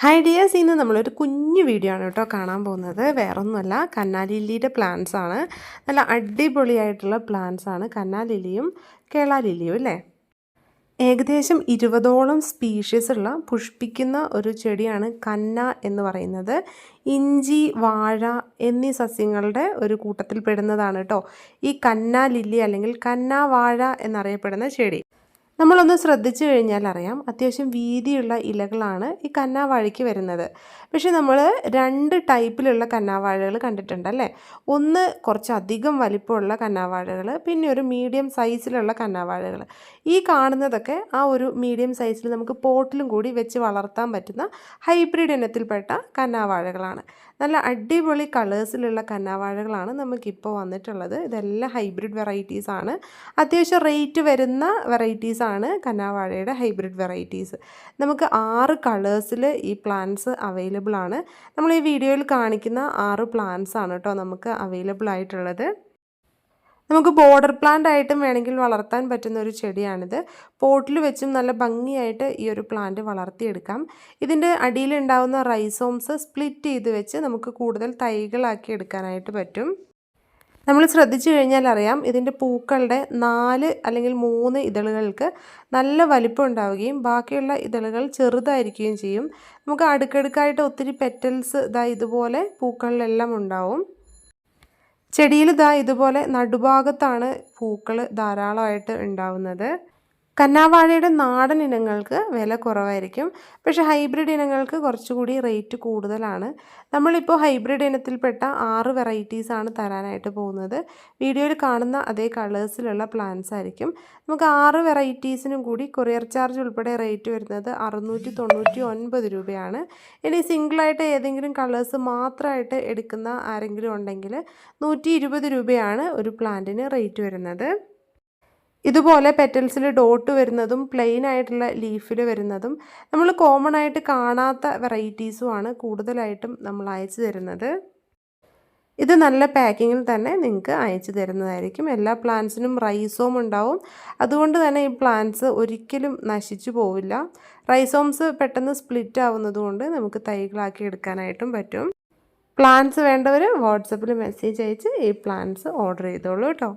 Hi dears ഇന്ന് നമ്മളൊരു കുഞ്ഞു വീഡിയോ ആണ് കേട്ടോ കാണാൻ പോകുന്നത്. വേറൊന്നുമല്ല കന്നാലില്ലിയുടെ പ്ലാന്റ്സ് ആണ്. നല്ല അടിപൊളിയായിട്ടുള്ള പ്ലാന്റ്സ് ആണ്. കന്നാലില്ലിയും കേളാലില്ലിയും അല്ലേ? ഏകദേശം ഇരുപതോളം സ്പീഷീസ് ഉള്ള പുഷ്പിക്കുന്ന ഒരു ചെടിയാണ് കന്ന എന്ന് പറയുന്നത്. ഇഞ്ചി വാഴ എന്നീ സസ്യങ്ങളുടെ ഒരു കൂട്ടത്തിൽ പെടുന്നതാണ് കേട്ടോ ഈ കന്ന ലില്ലി അല്ലെങ്കിൽ കന്ന വാഴ എന്നറിയപ്പെടുന്ന ചെടി. നമ്മളൊന്ന് ശ്രദ്ധിച്ചു കഴിഞ്ഞാൽ അറിയാം അത്യാവശ്യം വീതിയുള്ള ഇലകളാണ് ഈ കന്നാവാഴയ്ക്ക് വരുന്നത്. പക്ഷേ നമ്മൾ രണ്ട് ടൈപ്പിലുള്ള കന്നാവാഴകൾ കണ്ടിട്ടുണ്ടല്ലേ? ഒന്ന് കുറച്ചധികം വലിപ്പമുള്ള കന്നാവാഴകൾ പിന്നെ ഒരു മീഡിയം സൈസിലുള്ള കന്നാവാഴകൾ ഈ കാണുന്നതൊക്കെ ആ ഒരു മീഡിയം സൈസിൽ നമുക്ക് പോട്ടിലും കൂടി വെച്ച് വളർത്താൻ പറ്റുന്ന ഹൈബ്രിഡ് ഇനത്തിൽപ്പെട്ട കന്നാവാഴകളാണ്. നല്ല അടിപൊളി കളേഴ്സിലുള്ള കന്നാവാഴകളാണ് നമുക്കിപ്പോൾ വന്നിട്ടുള്ളത്. ഇതെല്ലാം ഹൈബ്രിഡ് വെറൈറ്റീസാണ്. അത്യാവശ്യം റേറ്റ് വരുന്ന വെറൈറ്റീസ് ആണ് കന്നാവാഴയുടെ ഹൈബ്രിഡ് വെറൈറ്റീസ്. നമുക്ക് ആറ് കളേഴ്സിൽ ഈ പ്ലാന്റ്സ് അവൈലബിൾ ആണ്. നമ്മൾ ഈ വീഡിയോയിൽ കാണിക്കുന്ന ആറ് പ്ലാന്റ്സ് ആണ് കേട്ടോ നമുക്ക് അവൈലബിൾ ആയിട്ടുള്ളത്. നമുക്ക് ബോർഡർ പ്ലാന്റ് ആയിട്ടും വേണമെങ്കിൽ വളർത്താൻ പറ്റുന്ന ഒരു ചെടിയാണിത്. പോട്ടിൽ വെച്ചും നല്ല ഭംഗിയായിട്ട് ഈ ഒരു പ്ലാന്റ് വളർത്തിയെടുക്കാം. ഇതിന്റെ അടിയിലുണ്ടാവുന്ന റൈസോംസ് സ്പ്ലിറ്റ് ചെയ്ത് വെച്ച് നമുക്ക് കൂടുതൽ തൈകളാക്കി എടുക്കാനായിട്ട് പറ്റും. നമ്മൾ ശ്രദ്ധിച്ചു കഴിഞ്ഞാൽ അറിയാം ഇതിന്റെ പൂക്കളുടെ നാല് അല്ലെങ്കിൽ മൂന്ന് ഇതളുകൾക്ക് നല്ല വലിപ്പം ഉണ്ടാവുകയും ബാക്കിയുള്ള ഇതളുകൾ ചെറുതായിരിക്കുകയും ചെയ്യും. നമുക്ക് അടുക്കടുക്കായിട്ട് ഒത്തിരി പെറ്റൽസ് ഇതാ ഇതുപോലെ പൂക്കളിലെല്ലാം ഉണ്ടാവും. ചെടിയിൽ ഇതാ ഇതുപോലെ നടുഭാഗത്താണ് പൂക്കൾ ധാരാളമായിട്ട് ഉണ്ടാവുന്നത്. കന്നാവാഴയുടെ നാടൻ ഇനങ്ങൾക്ക് വില കുറവായിരിക്കും. പക്ഷേ ഹൈബ്രിഡ് ഇനങ്ങൾക്ക് കുറച്ചുകൂടി റേറ്റ് കൂടുതലാണ്. നമ്മളിപ്പോൾ ഹൈബ്രിഡ് ഇനത്തിൽപ്പെട്ട ആറ് വെറൈറ്റീസാണ് തരാനായിട്ട് പോകുന്നത്. വീഡിയോയിൽ കാണുന്ന അതേ കളേഴ്സിലുള്ള പ്ലാന്റ്സ് ആയിരിക്കും. നമുക്ക് ആറ് വെറൈറ്റീസിനും കൂടി കൊറിയർ ചാർജ് ഉൾപ്പെടെ റേറ്റ് വരുന്നത് അറുന്നൂറ്റി തൊണ്ണൂറ്റി ഒൻപത് രൂപയാണ്. ഇനി സിംഗിളായിട്ട് ഏതെങ്കിലും കളേഴ്സ് മാത്രമായിട്ട് എടുക്കുന്ന ആരെങ്കിലും ഉണ്ടെങ്കിൽ നൂറ്റി ഇരുപത് രൂപയാണ് ഒരു പ്ലാന്റിന് റേറ്റ് വരുന്നത്. ഇതുപോലെ പെറ്റൽസിൽ ഡോട്ട് വരുന്നതും പ്ലെയിൻ ആയിട്ടുള്ള ലീഫിൽ വരുന്നതും നമ്മൾ കോമൺ ആയിട്ട് കാണാത്ത വെറൈറ്റീസുമാണ് കൂടുതലായിട്ടും നമ്മൾ അയച്ചു തരുന്നത്. ഇത് നല്ല പാക്കിങ്ങിൽ തന്നെ നിങ്ങൾക്ക് അയച്ചു തരുന്നതായിരിക്കും. എല്ലാ പ്ലാന്റ്സിനും റൈസോം ഉണ്ടാവും. അതുകൊണ്ട് തന്നെ ഈ പ്ലാന്റ്സ് ഒരിക്കലും നശിച്ചു പോവില്ല. റൈസോംസ് പെട്ടെന്ന് സ്പ്ലിറ്റ് ആവുന്നതുകൊണ്ട് നമുക്ക് തൈകളാക്കി എടുക്കാനായിട്ടും പറ്റും. പ്ലാന്റ്സ് വേണ്ടവർ വാട്സപ്പിൽ മെസ്സേജ് അയച്ച് ഈ പ്ലാന്റ്സ് ഓർഡർ ചെയ്തോളൂ കേട്ടോ